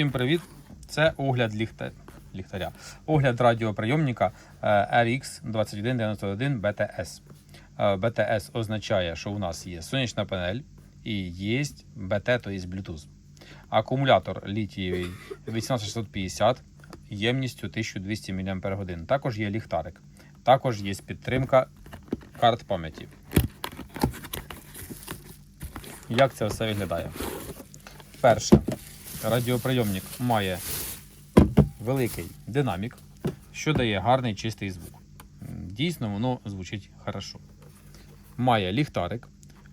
Всім привіт! Це огляд ліхта... ліхтаря. Огляд радіоприйомника е, RX2191 BTS. BTS означає, що у нас є сонячна панель і є BT, тобто Bluetooth. Акумулятор літієвий 18650 ємністю 1200 мАч. Також є ліхтарик. Також є підтримка карт пам'яті. Як це все виглядає? Перше, радіоприйомник має великий динамік, що дає гарний чистий звук. Дійсно, воно звучить хорошо. Має ліхтарик.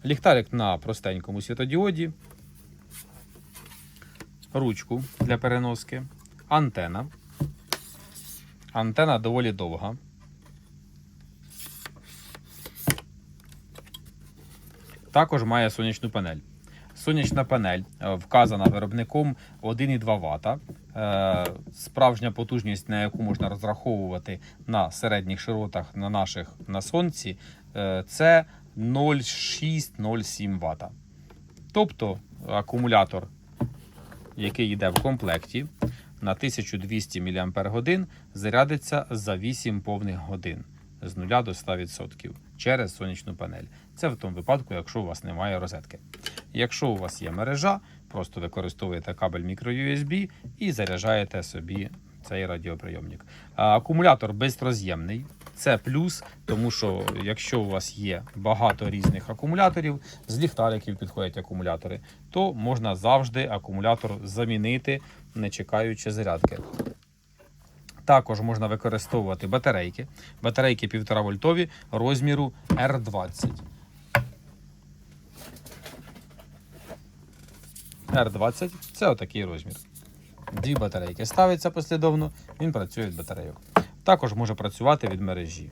Ліхтарик на простенькому світодіоді, ручку для переноски, антена. Антена доволі довга. Також має сонячну панель. Сонячна панель е, вказана виробником 1,2 Вт. Е, Справжня потужність, на яку можна розраховувати на середніх широтах на наших на сонці, е, це 0,6-0,7 Вт. Тобто акумулятор, який йде в комплекті на 1200 мАч, зарядиться за 8 повних годин з 0 до 100% через сонячну панель. Це в тому випадку, якщо у вас немає розетки. Якщо у вас є мережа, просто використовуєте кабель microUSB і заряджаєте собі цей радіоприйомник. Акумулятор безроз'ємний. Це плюс, тому що якщо у вас є багато різних акумуляторів, з ліхтариків підходять акумулятори, то можна завжди акумулятор замінити, не чекаючи зарядки. Також можна використовувати батарейки. Батарейки 1,5 вольтові розміру R20. R20 це отакий розмір. Дві батарейки ставиться послідовно, він працює від батарейок. Також може працювати від мережі.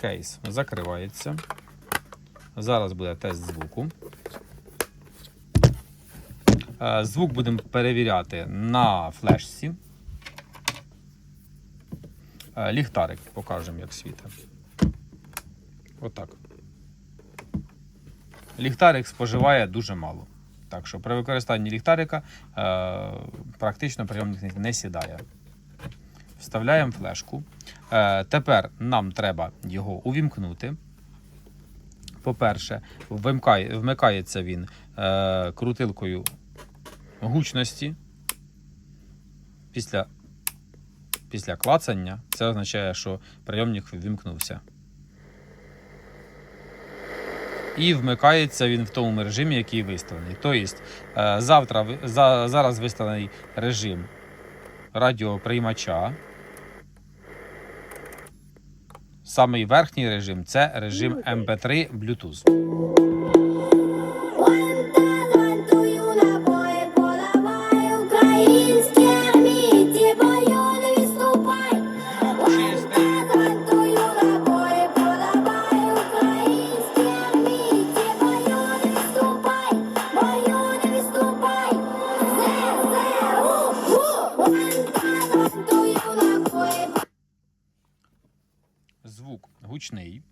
Кейс закривається. Зараз буде тест звуку. Е, Звук будемо перевіряти на флешці. Е, Ліхтарик покажемо, як світить. Отак. Ліхтарик споживає дуже мало. Так що при використанні ліхтарика е, практично прийомник не сідає. Вставляємо флешку. Тепер нам треба його увімкнути. По-перше, вмикається він крутилкою гучності. Після, після клацання це означає, що прийомник вимкнувся. І вмикається він в тому режимі, який виставлений. Тобто, е, завтра, за, зараз виставлений режим радіоприймача. Самий верхній режим це режим MP3 Bluetooth. Гучний,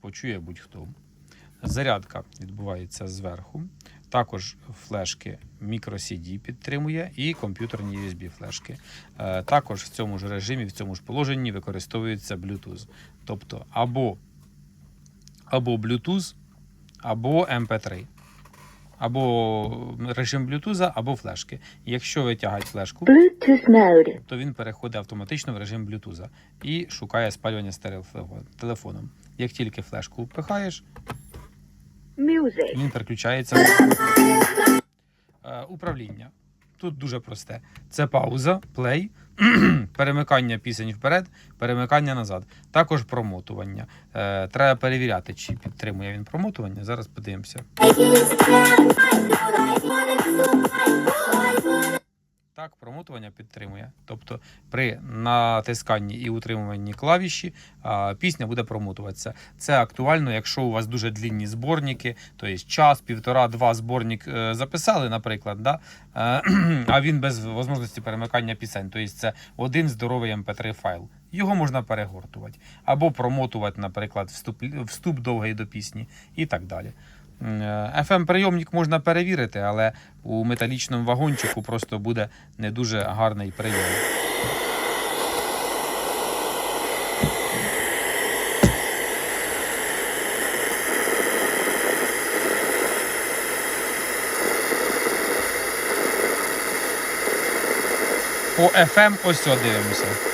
почує будь-хто. Зарядка відбувається зверху. Також флешки microCD підтримує і комп'ютерні USB флешки. Е, Також в цьому ж режимі, в цьому ж положенні використовується Bluetooth. Тобто або, або Bluetooth, або MP3. Або режим Bluetooth, або флешки. Якщо витягати флешку, то він переходить автоматично в режим Bluetooth і шукає спалювання телефоном. Як тільки флешку впихаєш, він переключається управління. Тут дуже просте: це пауза, плей, перемикання пісень вперед, перемикання назад. Також промотування. Е, Треба перевіряти, чи підтримує він промотування. Зараз подивимося. Промотування підтримує. Тобто при натисканні і утримуванні клавіші пісня буде промотуватися. Це актуально, якщо у вас дуже длінні зборники, тобто час, півтора-два зборник е, записали, наприклад, да? е, а він без можливості перемикання пісень. Тобто це один здоровий MP3 файл. Його можна перегортувати. Або промотувати, наприклад, вступ, вступ довгий до пісні і так далі. Fm прийомник можна перевірити, але у металічному вагончику просто буде не дуже гарний прийом. По FM ось цього дивимося. По е,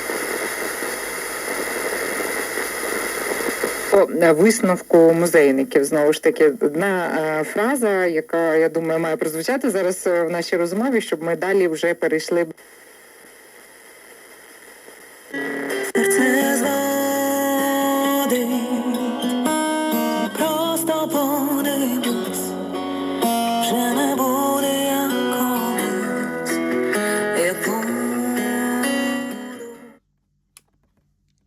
висновку музейників знову ж таки одна е, фраза, яка я думаю має прозвучати зараз е, в нашій розмові, щоб ми далі вже перейшли Серце зводить, просто подивись, вже не буде як колись, як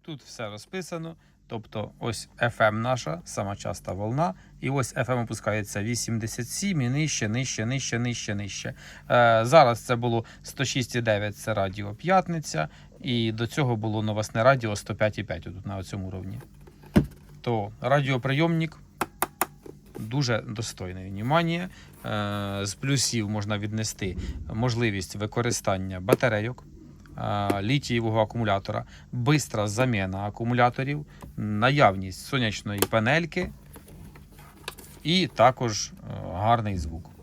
Тут все розписано. Тобто ось FM наша, сама часта волна, і ось FM опускається 87 і нижче, нижче, нижче, нижче, нижче. Е, зараз це було 106,9, це радіо П'ятниця, і до цього було новосне радіо 105,5 тут на цьому рівні. То радіоприйомник дуже достойний внимання. Е, з плюсів можна віднести можливість використання батарейок літієвого акумулятора, бистра заміна акумуляторів, наявність сонячної панельки і також е, гарний звук.